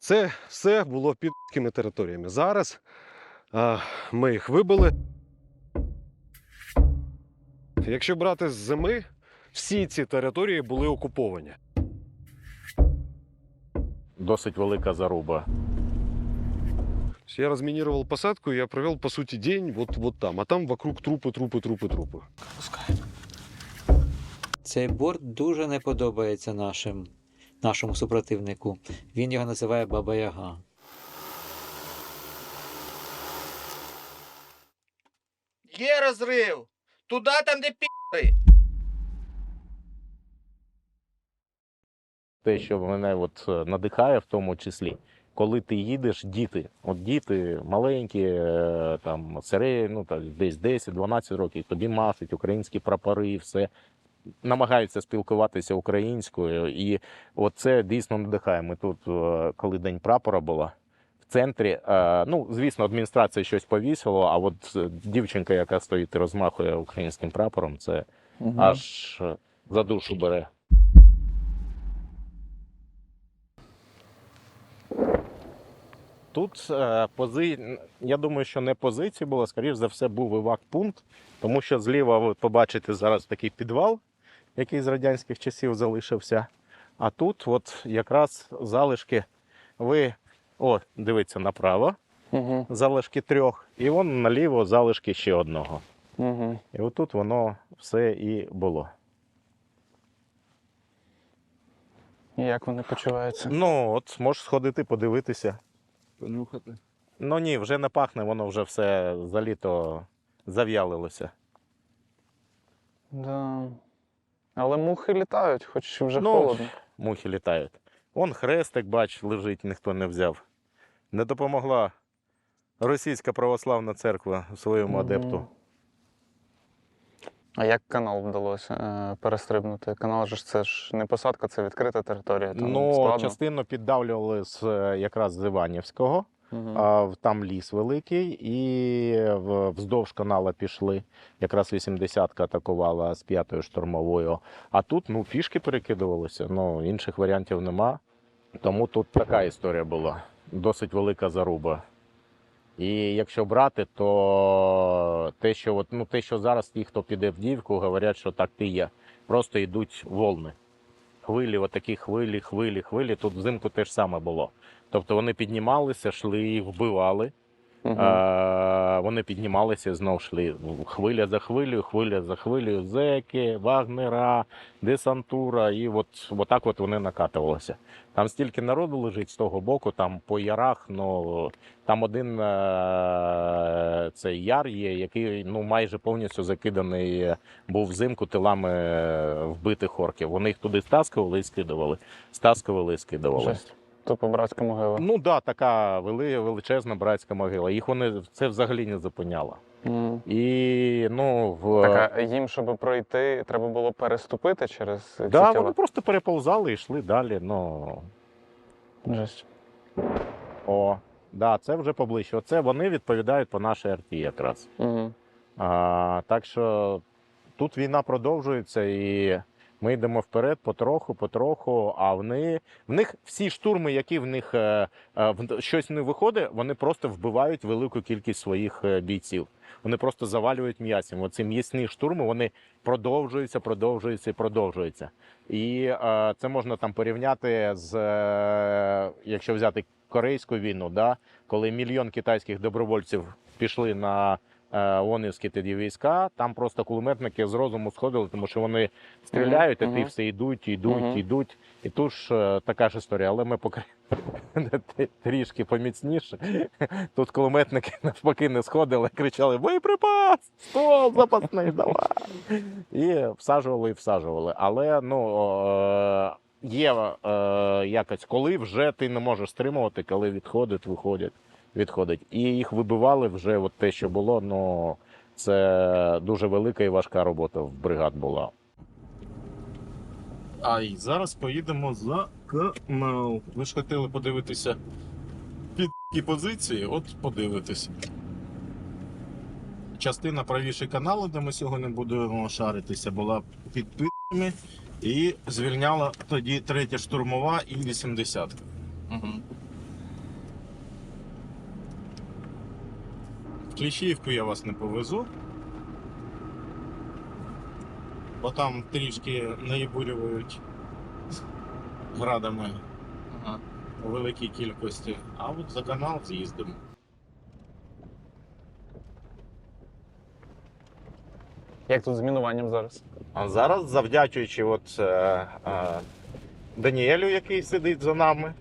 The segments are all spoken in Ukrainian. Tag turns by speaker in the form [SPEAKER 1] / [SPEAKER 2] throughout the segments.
[SPEAKER 1] Це все було під ***кими територіями. Зараз а, ми їх вибили. Якщо брати з зими, всі ці території були окуповані.
[SPEAKER 2] Досить велика заруба.
[SPEAKER 1] Я разминировал посадку, я провел, по сути, день вот, вот там. А там вокруг трупы, трупы, трупы, трупы.
[SPEAKER 3] Цей борт дуже не подобається нашим, нашому супротивнику. Він його називає Баба Яга.
[SPEAKER 4] Є розрив! Туди там, де пі***и!
[SPEAKER 2] Те, що мене от е, надихає, в тому числі, коли ти їдеш, діти, от діти маленькі, е, там середні, ну так десь 10-12 років, тобі машуть українські прапори, все. Намагаються спілкуватися українською, і от це дійсно надихає. Ми тут, е, коли день прапора була в центрі. е, Ну, звісно, адміністрація щось повісила, а от е, дівчинка, яка стоїть і розмахує українським прапором, це аж е, за душу бере. Тут пози... я думаю, що не позиції було, скоріш за все, був івак-пункт, тому що зліва ви побачите зараз такий підвал, який з радянських часів залишився. А тут, от якраз залишки, ви о, дивіться направо,
[SPEAKER 5] Угу.
[SPEAKER 2] залишки трьох, і вон наліво залишки ще одного.
[SPEAKER 5] Угу.
[SPEAKER 2] І отут воно все і було.
[SPEAKER 5] І як вони почуваються?
[SPEAKER 2] Ну, от можеш сходити, подивитися.
[SPEAKER 6] Понюхати.
[SPEAKER 2] Ну ні, вже не пахне, воно вже все за літо зав'ялилося.
[SPEAKER 5] Да. Але мухи літають, хоч вже
[SPEAKER 2] Ну,
[SPEAKER 5] холодно.
[SPEAKER 2] Мухи літають. Вон хрестик, бач, лежить, ніхто не взяв. Не допомогла російська православна церква своєму
[SPEAKER 5] Мгм.
[SPEAKER 2] адепту.
[SPEAKER 5] А як канал вдалося е, перестрибнути? Канал же ж це ж не посадка, це відкрита територія. Там
[SPEAKER 2] ну,
[SPEAKER 5] складно.
[SPEAKER 2] частину піддавлювали з е, якраз з Іванівського.
[SPEAKER 5] Мгм.
[SPEAKER 2] А, там ліс великий, і вздовж канала пішли. Якраз 80-ка атакувала з п'ятою штурмовою. А тут ну, фішки перекидувалися, ну, інших варіантів нема. Тому тут така історія була. Досить велика заруба. І якщо брати, то те, що, от, ну, те, що зараз ті, хто піде в Дівку, говорять, що так і є. Просто йдуть волни. Хвилі, отакі хвилі, хвилі, хвилі. Тут взимку теж саме було. Тобто вони піднімалися, йшли, вбивали.
[SPEAKER 5] Мгм.
[SPEAKER 2] Е, вони піднімалися і знов йшли. Хвиля за хвилею, хвиля за хвилею, зеки, вагнера, десантура. І от, отак от вони накатувалися. Там стільки народу лежить з того боку, там по ярах, ну там один е, цей яр є, який ну майже повністю закиданий був взимку тилами е, вбитих орків. Вони їх туди стаскували і скидували. Стаскували і скидували.
[SPEAKER 5] Жесть. Тупо братська могила.
[SPEAKER 2] Ну так, да, така вели, величезна братська могила. Їх вони це взагалі не зупиняло.
[SPEAKER 5] Мгм.
[SPEAKER 2] І ну в
[SPEAKER 5] Так, а їм, щоб пройти, треба було переступити через ці
[SPEAKER 2] да,
[SPEAKER 5] тіла?
[SPEAKER 2] вони просто переповзали і йшли далі. Ну
[SPEAKER 5] Жесть.
[SPEAKER 2] о, да, це вже поближче. Оце вони відповідають по нашій арті якраз.
[SPEAKER 5] Угу.
[SPEAKER 2] А, так що тут війна продовжується і. Ми йдемо вперед потроху, потроху. А вони в них всі штурми, які в них е, е, щось не виходить, вони просто вбивають велику кількість своїх е, бійців. Вони просто завалюють м'ясом. Оці м'ясні штурми вони продовжуються, продовжуються і продовжуються. І е, це можна там порівняти з е, якщо взяти корейську війну, да, коли мільйон китайських добровольців пішли на е, ООНівські тоді війська, там просто кулеметники з розуму сходили, тому що вони стріляють, а ті все йдуть, йдуть, йдуть. І тут ж е, така ж історія, але ми поки трішки поміцніше. Тут кулеметники навпаки не сходили, кричали: боєприпас! Ствол запасний, давай! І всаджували, і всаджували. Але ну. е, Є е, якось, коли вже ти не можеш стримувати, коли відходять, виходять, відходять. І їх вибивали вже от те, що було. Ну це дуже велика і важка робота в бригад була. А і зараз поїдемо за канал. Ви ж хотіли подивитися під позиції, от подивитися. Частина правіше каналу, де ми сьогодні будемо шаритися, була під пи***ми і звільняла тоді третя штурмова і 80.
[SPEAKER 4] Угу.
[SPEAKER 2] Кліщівку я вас не повезу. Бо там трішки наїбурюють градами у великій кількості. А от за канал з'їздимо.
[SPEAKER 5] Як тут з мінуванням зараз?
[SPEAKER 2] А зараз, завдячуючи от, е, е, Даніелю, який сидить за нами,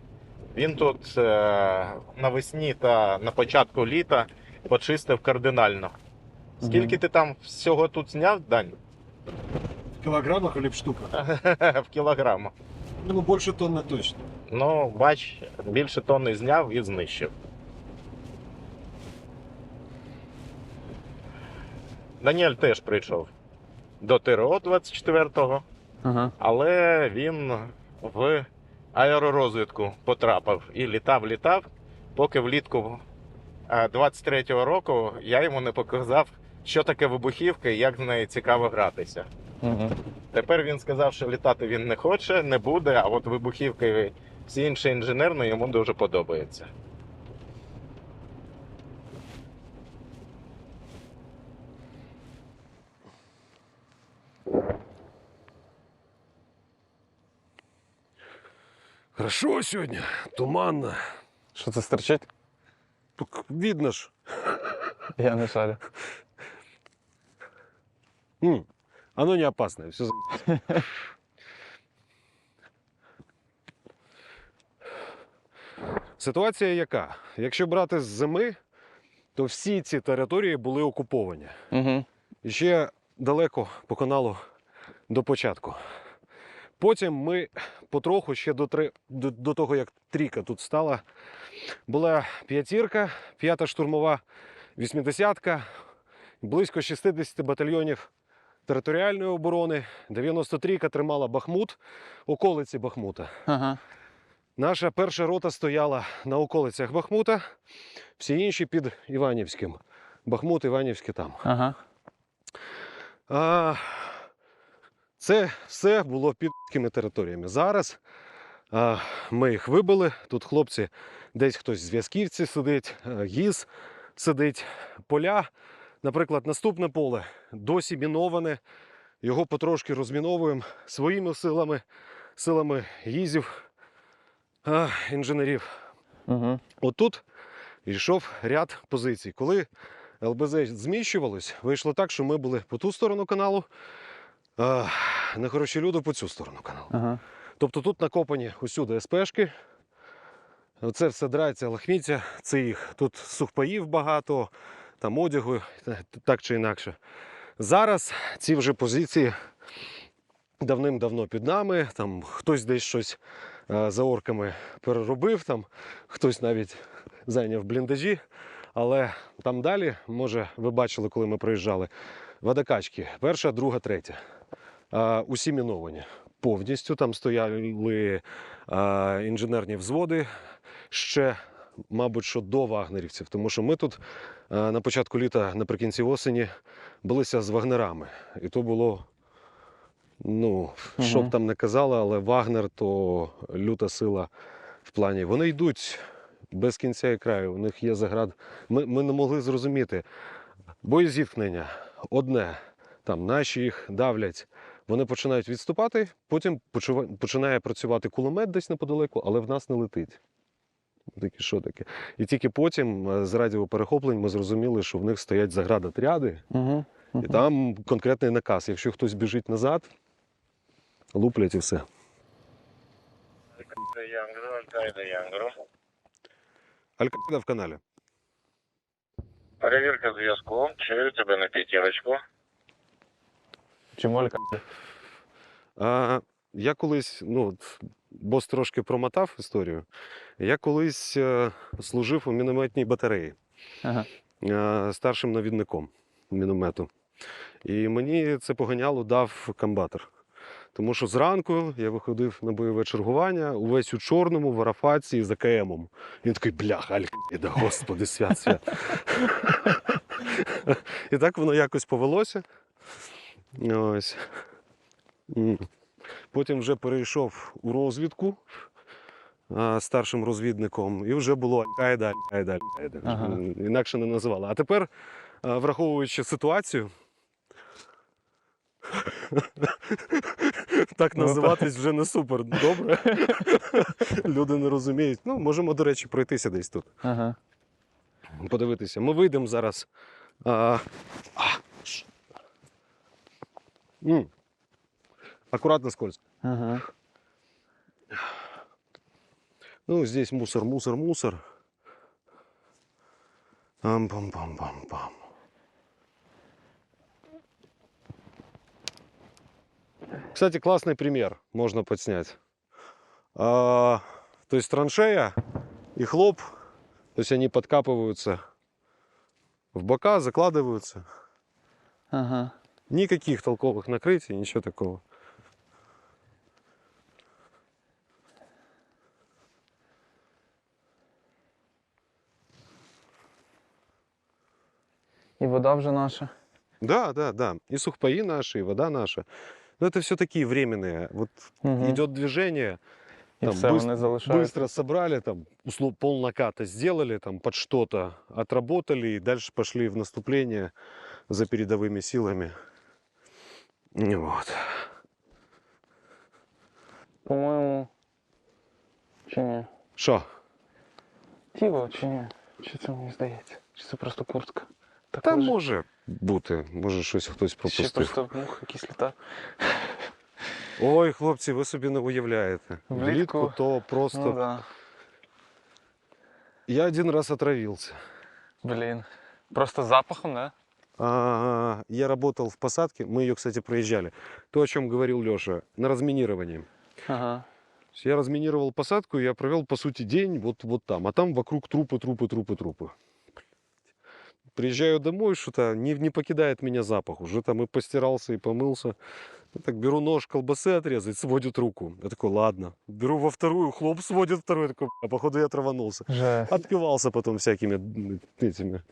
[SPEAKER 2] він тут е, навесні та на початку літа почистив кардинально. Скільки ти там всього тут зняв, Дань?
[SPEAKER 1] В килограммах или в штуках?
[SPEAKER 2] В кілограмах.
[SPEAKER 1] Ну, больше тонны точно.
[SPEAKER 2] Ну, бач, більше тонни зняв і знищив. Даніель теж прийшов до ТРО 24-го.
[SPEAKER 5] Ага.
[SPEAKER 2] Але він в аеророзвідку потрапив і літав, літав, поки влітку 23-го року я йому не показав, що таке вибухівка і як з нею цікаво гратися.
[SPEAKER 5] Угу.
[SPEAKER 2] Тепер він сказав, що літати він не хоче, не буде, а от вибухівка і всі інші інженерні йому дуже подобається.
[SPEAKER 1] Хорошо сегодня, туманно.
[SPEAKER 5] Що це стерчить?
[SPEAKER 1] Так видно ж.
[SPEAKER 5] Я не шарю.
[SPEAKER 1] М, Оно не опасное. Все Ситуація яка? Якщо брати з зими, то всі ці території були окуповані.
[SPEAKER 5] Угу.
[SPEAKER 1] І ще далеко по каналу до початку. Потім ми потроху ще до, три, до, до того, як трійка тут стала, була п'ятірка, п'ята штурмова, вісімдесятка, близько 60 батальйонів територіальної оборони, 93-ка тримала Бахмут, околиці Бахмута.
[SPEAKER 5] Ага.
[SPEAKER 1] Наша перша рота стояла на околицях Бахмута, всі інші під Іванівським. Бахмут, Іванівське там.
[SPEAKER 5] Ага.
[SPEAKER 1] А, це все було під територіями. Зараз а, ми їх вибили. Тут хлопці, десь хтось з зв'язківці сидить, а, гіз сидить, поля. Наприклад, наступне поле досі міноване. Його потрошки розміновуємо своїми силами, силами гізів, а, інженерів.
[SPEAKER 5] Угу.
[SPEAKER 1] Отут йшов ряд позицій. Коли ЛБЗ зміщувалось, вийшло так, що ми були по ту сторону каналу, а нехороші люди по цю сторону каналу.
[SPEAKER 5] Ага.
[SPEAKER 1] Тобто тут накопані усюди СПшки. Оце все драється, лахміття, це їх. Тут сухпаїв багато, там одягу, так чи інакше. Зараз ці вже позиції давним-давно під нами. Там хтось десь щось е, за орками переробив, там хтось навіть зайняв бліндажі. Але там далі, може, ви бачили, коли ми проїжджали, водокачки. Перша, друга, третя. Усі міновані. Повністю там стояли інженерні взводи ще, мабуть, що до вагнерівців. Тому що ми тут на початку літа, наприкінці осені, билися з вагнерами. І то було. Ну, що б там не казали, але Вагнер то люта сила в плані. Вони йдуть без кінця і краю. У них є заград. Ми, ми не могли зрозуміти. Боєзіткнення одне. Там наші їх давлять. Вони починають відступати, потім починає працювати кулемет десь неподалеку, але в нас не летить. Таке, що таке? І тільки потім е, з радіоперехоплень ми зрозуміли, що в них стоять заградотряди,
[SPEAKER 5] Угу.
[SPEAKER 1] і там конкретний наказ. Якщо хтось біжить назад, луплять і все. Аль-Каїда в каналі.
[SPEAKER 2] Перевірка зв'язку. Чую тебе на п'ятірочку.
[SPEAKER 5] Чому Олька?
[SPEAKER 1] А, я колись, ну, бос трошки промотав історію. Я колись е, служив у мінометній батареї
[SPEAKER 5] Ага.
[SPEAKER 1] е, старшим навідником міномету. І мені це поганяло дав комбатор. Тому що зранку я виходив на бойове чергування, увесь у чорному, в арафаці за КМом. Він такий, блях, Аль-Каїда, господи, свят, свят. І так воно якось повелося. Ось. Потім вже перейшов у розвідку. старшим розвідником, і вже було Аль-Каїда, Аль-Каїда, Аль-Каїда.
[SPEAKER 5] Ага.
[SPEAKER 1] Інакше не називали. А тепер, враховуючи ситуацію, так
[SPEAKER 5] Ну,
[SPEAKER 1] називатись вже не супер добре. Люди не розуміють. Ну, можемо, до речі, пройтися десь тут.
[SPEAKER 5] Ага.
[SPEAKER 1] Подивитися. Ми вийдемо зараз. А, М. Аккуратно скользко.
[SPEAKER 5] Ага.
[SPEAKER 1] Ну, здесь мусор, мусор, мусор. Ам-пам-пам-пам-пам. Кстати, классный пример можно подснять. А, то есть траншея и хлоп, то есть они подкапываются в бока, закладываются.
[SPEAKER 5] Ага.
[SPEAKER 1] Никаких толковых накрытий, ничего такого.
[SPEAKER 5] І вода вже наша.
[SPEAKER 1] Да, да, да. И сухпаи наши, и вода наша. Но это все такие временные. Вот
[SPEAKER 5] Угу.
[SPEAKER 1] идет движение,
[SPEAKER 5] І
[SPEAKER 1] там,
[SPEAKER 5] все
[SPEAKER 1] быстро собрали, там, услов, полнаката сделали там под что-то, отработали и дальше пошли в наступление за передовыми силами. Вот.
[SPEAKER 5] По-моєму. Чи ні?
[SPEAKER 1] Що?
[SPEAKER 5] Тіло чи ні? Чи це мені здається? Чи це просто куртка? Так
[SPEAKER 1] Та
[SPEAKER 5] лежить.
[SPEAKER 1] може бути, може щось хтось
[SPEAKER 5] Ще
[SPEAKER 1] пропустив.
[SPEAKER 5] просто мух якийсь літав.
[SPEAKER 1] Ой, хлопці, ви собі не уявляєте.
[SPEAKER 5] Влітку?
[SPEAKER 1] Влітку то просто.
[SPEAKER 5] Ну да.
[SPEAKER 1] Я один раз отравился.
[SPEAKER 5] Блін. Просто запахом, да?
[SPEAKER 1] А, я работал в посадке, мы ее, кстати, проезжали. То, о чем говорил Леша, на разминировании.
[SPEAKER 5] Ага.
[SPEAKER 1] Я разминировал посадку, я провел, по сути, день вот, вот там. А там вокруг трупы, трупы, трупы, трупы. Приезжаю домой, что-то не, не покидает меня запах. Уже там и постирался, и помылся. Я так беру нож колбасы отрезать, сводит руку. Я такой, ладно. Беру во вторую, хлоп, сводит второй. Я такой, а походу я траванулся.
[SPEAKER 5] Жесть.
[SPEAKER 1] Отпивался потом всякими этими.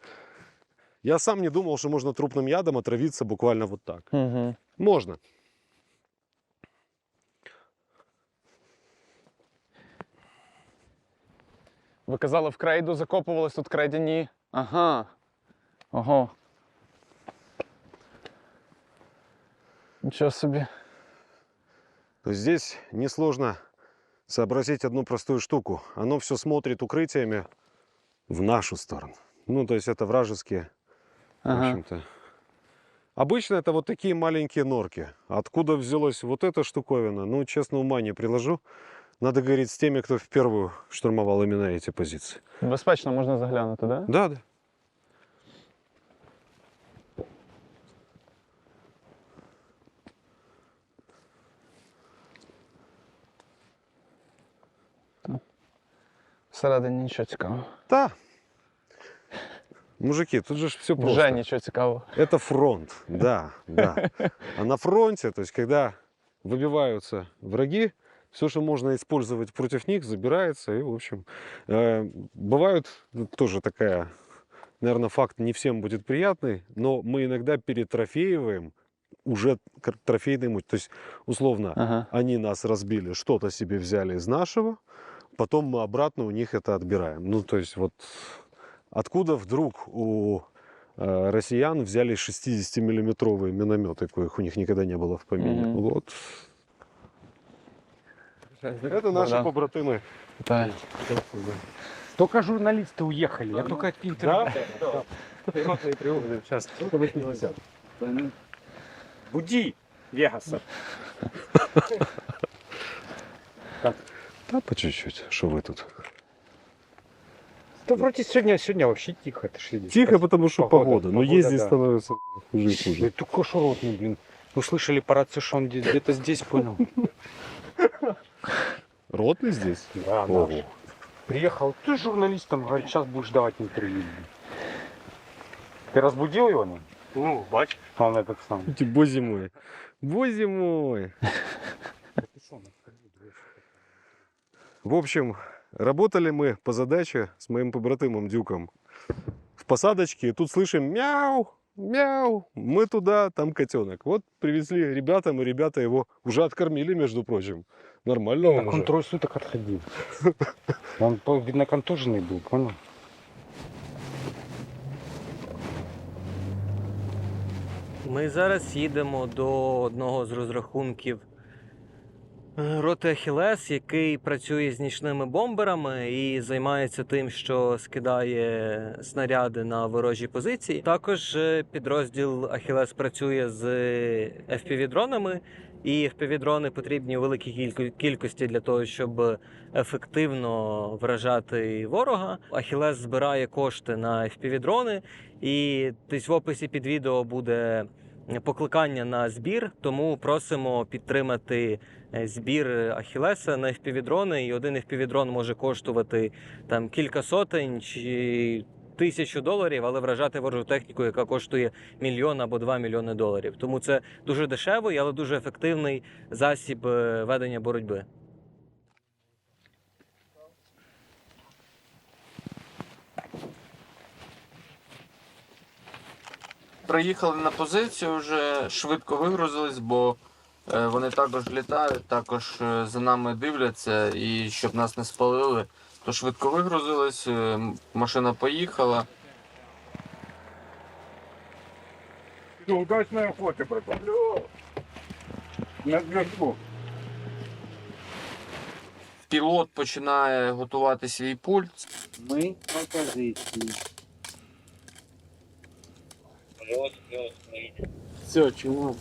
[SPEAKER 1] Я сам не думал, что можно трупным ядом отравиться буквально вот так.
[SPEAKER 5] Угу.
[SPEAKER 1] Можно.
[SPEAKER 5] Ви казали, в крейду закопувались, тут крейдяні. Ага. Ого. Нічого собі.
[SPEAKER 1] То есть здесь несложно сообразить одну простую штуку. Оно все смотрит укрытиями в нашу сторону. Ну, то есть это вражеские, в
[SPEAKER 5] Ага.
[SPEAKER 1] общем-то. Обычно это вот такие маленькие норки. Откуда взялась вот эта штуковина, ну, честно, ума не приложу. Надо говорить с теми, кто в первую штурмовал именно эти позиции.
[SPEAKER 5] Безпечно можна заглянути, да?
[SPEAKER 1] Да, да.
[SPEAKER 5] Всередині нічого цікавого.
[SPEAKER 1] Да. Мужики, тут же все просто.
[SPEAKER 5] Вже нічого цікавого.
[SPEAKER 1] Это фронт, да, да. А на фронте, то есть когда выбиваются враги, все, что можно использовать против них, забирается. И, в общем, э, бывают ну, тоже такая, наверное, факт не всем будет приятный, но мы иногда перетрофеиваем уже трофейный муть. То есть, условно,
[SPEAKER 5] Ага.
[SPEAKER 1] они нас разбили, что-то себе взяли из нашего, потом мы обратно у них это отбираем. Ну, то есть вот откуда вдруг у э, россиян взяли 60-миллиметровые минометы, коих у них никогда не было в помине?
[SPEAKER 5] Мгм.
[SPEAKER 1] Вот. Это наши
[SPEAKER 5] Да.
[SPEAKER 1] побратимы.
[SPEAKER 5] Так.
[SPEAKER 6] Только журналисты уехали, я только от интервью.
[SPEAKER 1] Сейчас.
[SPEAKER 6] Буди Вегаса.
[SPEAKER 1] Да, по чуть-чуть. Что вы тут?
[SPEAKER 6] Да вроде сегодня, сегодня вообще тихо, ты ж.
[SPEAKER 1] Тихо, потому что
[SPEAKER 6] Погода,
[SPEAKER 1] погода. Но
[SPEAKER 6] погода,
[SPEAKER 1] ездить
[SPEAKER 6] да.
[SPEAKER 1] становится хуже и хуже.
[SPEAKER 6] Да только широтный, блин. Услышали по рации, что он где- где-то здесь, понял?
[SPEAKER 1] Ротный здесь?
[SPEAKER 6] Да,
[SPEAKER 1] Ого.
[SPEAKER 6] наш. Приехал, ты журналистом, говорит, сейчас будешь давать интервью. блин. Ты разбудил его? Ну, бач. Он этот сам.
[SPEAKER 1] Эти Боже мой. Боже мой. В общем, работали мы по задаче с моим побратимом Дюком в посадочке. И тут слышим мяу, мяу. Мы туда, там котенок. Вот привезли ребятам, и ребята его уже откормили, между прочим. Нормально вам
[SPEAKER 6] Так он
[SPEAKER 1] уже.
[SPEAKER 6] трое суток отходил. Он, видно, контуженный был, понял?
[SPEAKER 7] Ми зараз їдемо до одного з розрахунків роти Ахілес, який працює з нічними бомберами і займається тим, що скидає снаряди на ворожі позиції. Також е, підрозділ Ахілес працює з FPV-дронами, і FPV-дрони потрібні у великій кілько- кількості для того, щоб ефективно вражати ворога. Ахілес збирає кошти на FPV-дрони, і десь в описі під відео буде покликання на збір, тому просимо підтримати е, збір Ахілеса на FPV-дрони. І один FPV-дрон може коштувати там кілька сотень чи тисячу доларів, але вражати ворожу техніку, яка коштує мільйон або два мільйони доларів. Тому це дуже дешевий, але дуже ефективний засіб е, ведення боротьби.
[SPEAKER 4] Приїхали на позицію, вже швидко вигрузились, бо е, вони також літають, також е, за нами дивляться і щоб нас не спалили, то швидко вигрузились, е, машина поїхала.
[SPEAKER 6] Удачной охоты, братан. На зв'язку.
[SPEAKER 4] Пілот починає готувати свій пульт.
[SPEAKER 3] Ми на позиції.
[SPEAKER 4] Все, чому?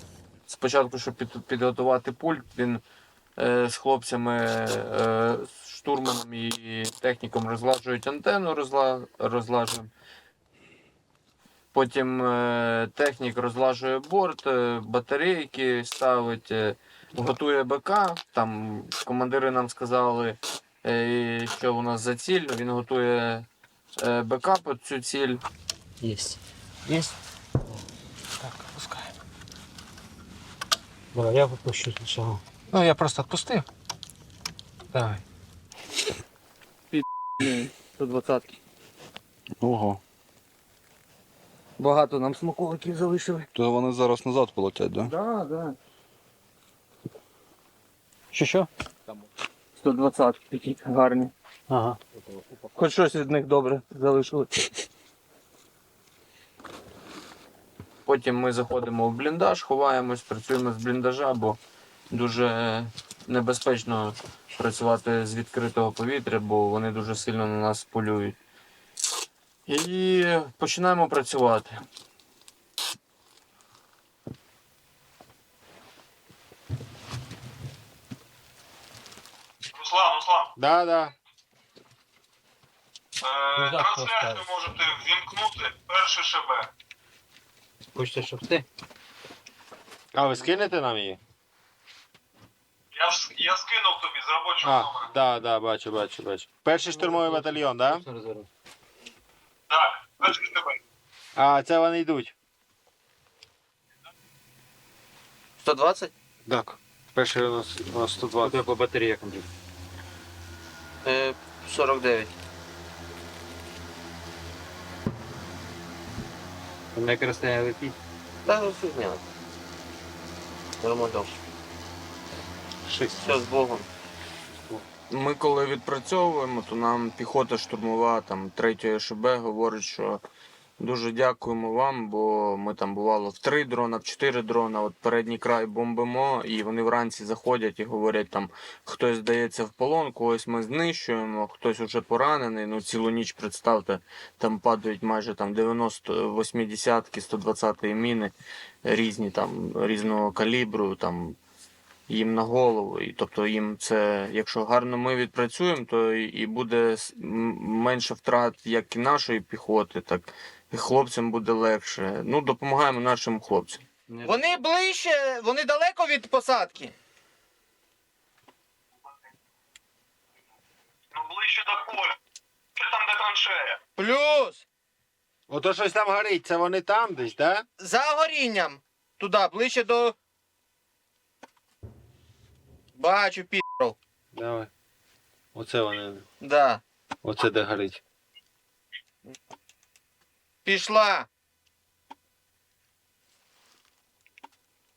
[SPEAKER 4] Спочатку, щоб під, підготувати пульт, він е, з хлопцями, е, з штурманом і техніком розлажують антенну, розла, розлажуємо. Потім е, технік розлажує борт, е, батарейки ставить, е, готує БК. Там командири нам сказали, е, що у нас за ціль. Він готує е, БК під цю ціль.
[SPEAKER 3] Єсть.
[SPEAKER 7] Єсть.
[SPEAKER 3] Так, пускай.
[SPEAKER 7] Давай, я випущу спочатку.
[SPEAKER 3] Ну, я просто відпустив. Давай.
[SPEAKER 4] 120
[SPEAKER 5] Ого.
[SPEAKER 4] Багато нам смаколиків залишили.
[SPEAKER 5] То вони зараз назад полетять, да?
[SPEAKER 4] Да, да.
[SPEAKER 7] Що що?
[SPEAKER 4] 120 такі гарні.
[SPEAKER 7] Ага.
[SPEAKER 4] Хоч щось від них добре залишили. Потім ми заходимо в бліндаж, ховаємось, працюємо з бліндажа, бо дуже небезпечно працювати з відкритого повітря, бо вони дуже сильно на нас полюють. І починаємо працювати.
[SPEAKER 8] Руслан, Руслан,
[SPEAKER 2] Да, да.
[SPEAKER 8] е, трансляцію можете ввімкнути перше ШБ.
[SPEAKER 3] Хочете, щоб ти?
[SPEAKER 2] А ви скинете нам її?
[SPEAKER 8] Я, ж- я скинув тобі з робочого
[SPEAKER 2] А,
[SPEAKER 8] номера.
[SPEAKER 2] да, да, бачу, бачу, бачу. Перший штурмовий батальйон, да?
[SPEAKER 8] Так, перше ШБ.
[SPEAKER 2] А, це вони йдуть.
[SPEAKER 4] 120?
[SPEAKER 2] Так. Перший у нас, у нас 120.
[SPEAKER 3] по батареях.
[SPEAKER 4] Е, 49.
[SPEAKER 3] На яке розстояння летить?
[SPEAKER 4] Та ну фігня. Нормально.
[SPEAKER 2] Шість.
[SPEAKER 4] Все з Богом. Ми коли відпрацьовуємо, то нам піхота штурмова, там третє ШБ говорить, що дуже дякуємо вам, бо ми там бувало в три дрона, в чотири дрона, от передній край бомбимо, і вони вранці заходять і говорять, там хтось здається в полон, когось ми знищуємо, хтось уже поранений. Ну цілу ніч представте, там падають майже там 90, 80, 120 міни різні там різного калібру, там їм на голову. І, тобто їм це, якщо гарно ми відпрацюємо, то і і буде менше втрат як і нашої піхоти, так і хлопцям буде легше. Ну, допомагаємо нашим хлопцям.
[SPEAKER 9] Вони ближче, вони далеко від посадки.
[SPEAKER 8] Ну, ближче до поля. Там, де траншея.
[SPEAKER 9] Плюс
[SPEAKER 2] Ото щось там горить, це вони там десь, да?
[SPEAKER 9] за горінням. Туди, ближче до. Бачу, піров.
[SPEAKER 2] Давай. Оце вони.
[SPEAKER 9] Да.
[SPEAKER 2] Оце де горить.
[SPEAKER 9] Пішла.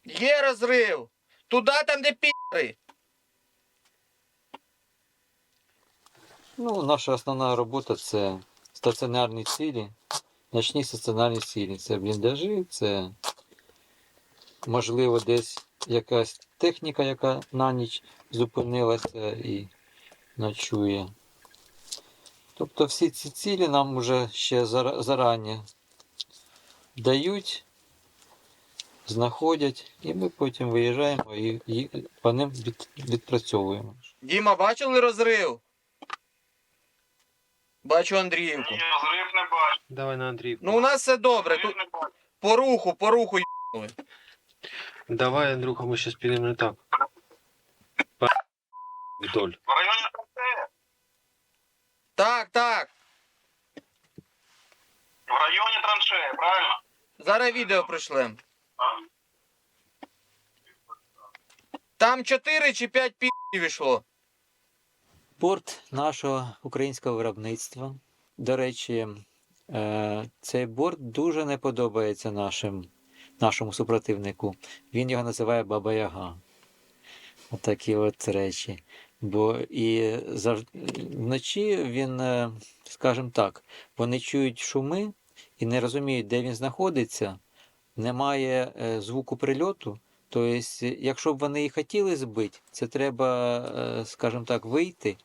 [SPEAKER 9] Є розрив. Туди там, де пі***ри.
[SPEAKER 3] Ну, наша основна робота це стаціонарні цілі, нічні стаціонарні цілі. Це бліндажі, це можливо десь якась техніка, яка на ніч зупинилася і ночує. Тобто всі ці цілі нам вже ще зара- зарані дають, знаходять, і ми потім виїжджаємо і, і по ним відпрацьовуємо.
[SPEAKER 9] Діма, бачили розрив? Бачу Андріївку.
[SPEAKER 8] Ні, розрив не бачу.
[SPEAKER 10] Давай на Андрій.
[SPEAKER 9] Ну у нас все добре. Тут
[SPEAKER 8] не бачу.
[SPEAKER 9] по руху, по руху й**ли.
[SPEAKER 10] Давай, Андрюха, ми зараз підемо не так. Вдоль.
[SPEAKER 8] В районі.
[SPEAKER 9] Так, так.
[SPEAKER 8] В районі траншеї, правильно?
[SPEAKER 9] Зараз відео пришлем.
[SPEAKER 8] А?
[SPEAKER 9] Там 4 чи 5 пі***ів йшло.
[SPEAKER 3] Борт нашого українського виробництва. До речі, е, цей борт дуже не подобається нашим, нашому супротивнику. Він його називає Баба Яга. Отакі от речі. Бо і завжди, вночі він, е, скажімо так, вони чують шуми і не розуміють, де він знаходиться. Немає е, звуку прильоту. Тобто, якщо б вони і хотіли збити, це треба, е, скажімо так, вийти.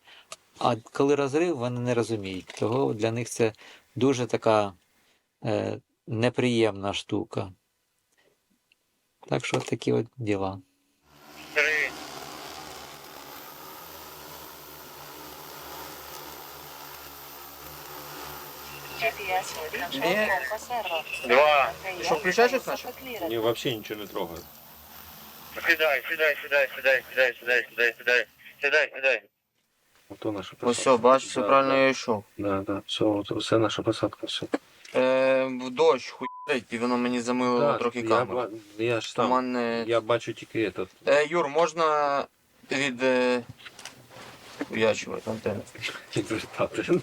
[SPEAKER 3] А коли розрив, вони не розуміють. Того для них це дуже така неприємна штука. Так що такі от діла.
[SPEAKER 9] Два. Що, включаєш щось наче?
[SPEAKER 10] Ні, взагалі нічого не трогаю.
[SPEAKER 9] Сідай, сідай, сідай, сідай, сідай, сідай, сідай, сідай. Сідай, сідай.
[SPEAKER 10] Ото наша
[SPEAKER 9] Ось
[SPEAKER 10] посадка.
[SPEAKER 9] все, бачиш, все
[SPEAKER 10] Да,
[SPEAKER 9] правильно
[SPEAKER 10] да.
[SPEAKER 9] я йшов.
[SPEAKER 10] Да, да, все, от, все наша посадка, все.
[SPEAKER 9] Е, в дощ, хуй, і воно мені замилило
[SPEAKER 10] Так,
[SPEAKER 9] трохи
[SPEAKER 10] я,
[SPEAKER 9] камеру.
[SPEAKER 10] ба- я ж там,
[SPEAKER 9] Туман не...
[SPEAKER 10] я бачу тільки этот.
[SPEAKER 9] Е, Юр, можна від... Е... Уячувати антенну.
[SPEAKER 10] інвертатор.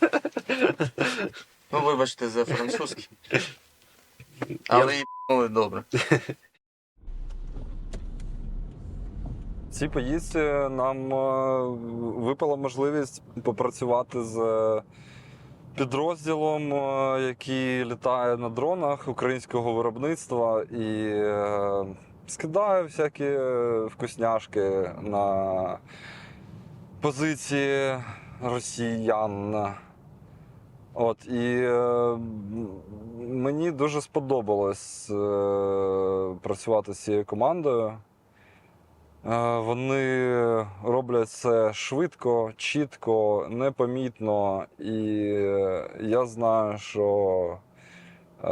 [SPEAKER 9] Ну, вибачте за французький. Але і добре.
[SPEAKER 11] Цій поїздці нам е, випала можливість попрацювати з е, підрозділом, е, який літає на дронах українського виробництва і е, скидає всякі е, вкусняшки на позиції росіян. От, і е, мені дуже сподобалось е, працювати з цією командою. Е, Вони роблять це швидко, чітко, непомітно, і е, я знаю, що е,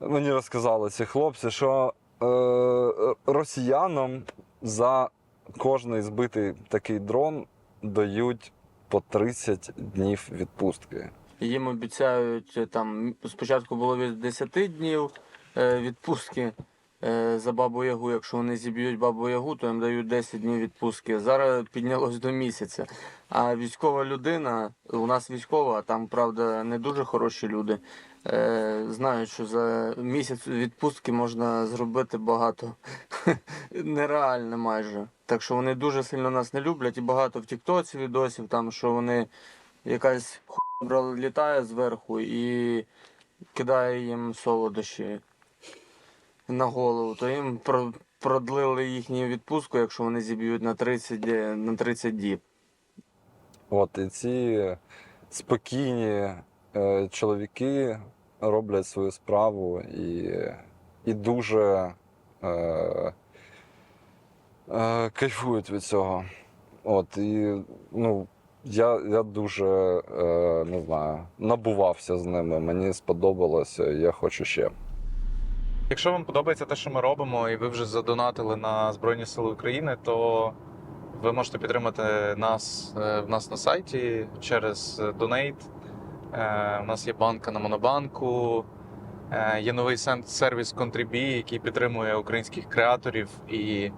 [SPEAKER 11] мені розказали ці хлопці, що е, росіянам за кожний збитий такий дрон дають по 30 днів відпустки.
[SPEAKER 4] Їм обіцяють е, там спочатку було від 10 днів е, відпустки е, за бабу Ягу. Якщо вони зіб'ють бабу Ягу, то їм дають 10 днів відпустки. Зараз піднялось до місяця. А військова людина, у нас військова, там правда не дуже хороші люди. Е, знають, що за місяць відпустки можна зробити багато. Нереально майже. Так що вони дуже сильно нас не люблять і багато в Тіктоці відосів, там що вони якась хуйня літає зверху і кидає їм солодощі на голову, то їм про- продлили їхню відпустку, якщо вони зіб'ють на 30, на 30 діб.
[SPEAKER 11] От, і ці спокійні чоловіки роблять свою справу і, і дуже е, е, кайфують від цього. От, і, ну, я, я дуже е, не знаю, набувався з ними. Мені сподобалося, я хочу ще.
[SPEAKER 12] Якщо вам подобається те, що ми робимо, і ви вже задонатили на Збройні Сили України, то ви можете підтримати нас е, в нас на сайті через е, Donate. Е, У нас є банка на Монобанку, е, є новий сервіс Contribui, який підтримує українських креаторів, і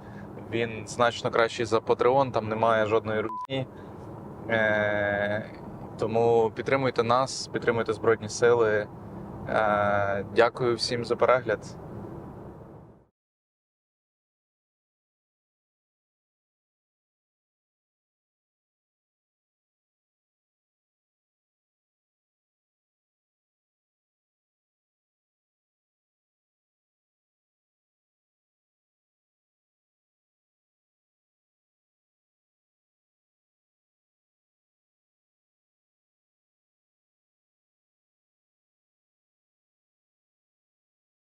[SPEAKER 12] він значно кращий за Patreon, там немає жодної руки. Е, Тому підтримуйте нас, підтримуйте Збройні Сили. Дякую всім за перегляд.